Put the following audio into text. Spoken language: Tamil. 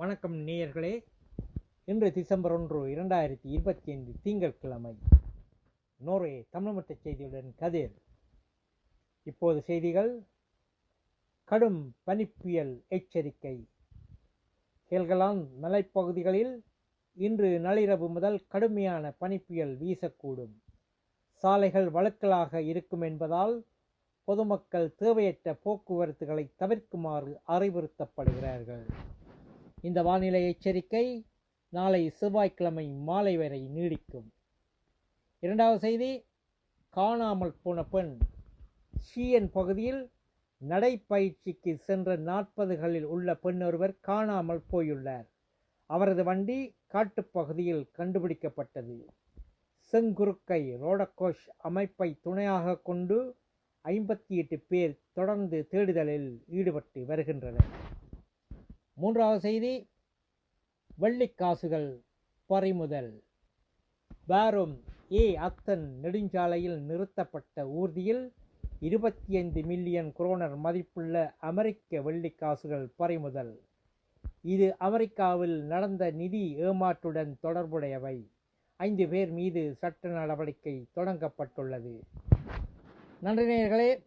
வணக்கம் நேயர்களே. இன்று டிசம்பர் ஒன்று இரண்டாயிரத்தி இருபத்தி ஐந்து திங்கட்கிழமை. நோர்வே தமிழ்மட்ட செய்தியுடன் கதிர். இப்போது செய்திகள். கடும் பனிப்புயல் எச்சரிக்கை. ஹெல்கலாந்து மலைப்பகுதிகளில் இன்று நள்ளிரவு முதல் கடுமையான பனிப்புயல் வீசக்கூடும். சாலைகள் வழுக்கலாக இருக்கும் என்பதால் பொதுமக்கள் தேவையற்ற போக்குவரத்துகளை தவிர்க்குமாறு அறிவுறுத்தப்படுகிறார்கள். இந்த வானிலை எச்சரிக்கை நாளை செவ்வாய்க்கிழமை மாலை வரை நீடிக்கும். இரண்டாவது செய்தி காணாமல் போன பெண். ஷியன் பகுதியில் நடைப்பயிற்சிக்கு சென்ற நாற்பதுகளில் உள்ள பெண் ஒருவர் காணாமல் போயுள்ளார். அவரது வண்டி காட்டுப்பகுதியில் கண்டுபிடிக்கப்பட்டது. செங்குறுக்கை ரோடகோஷ் அமைப்பை துணையாக கொண்டு ஐம்பத்தி எட்டு பேர் தொடர்ந்து தேடுதலில் ஈடுபட்டு வருகின்றனர். மூன்றாவது செய்தி வெள்ளிக்காசுகள் பறிமுதல். பாரும் ஏ அத்தன் நெடுஞ்சாலையில் நிறுத்தப்பட்ட ஊர்தியில் இருபத்தி ஐந்து மில்லியன் குரோனர் மதிப்புள்ள அமெரிக்க வெள்ளிக்காசுகள் பறிமுதல். இது அமெரிக்காவில் நடந்த நிதி ஏமாற்றுடன் தொடர்புடையவை. ஐந்து பேர் மீது சட்ட நடவடிக்கை தொடங்கப்பட்டுள்ளது. நன்றி நேயர்களே.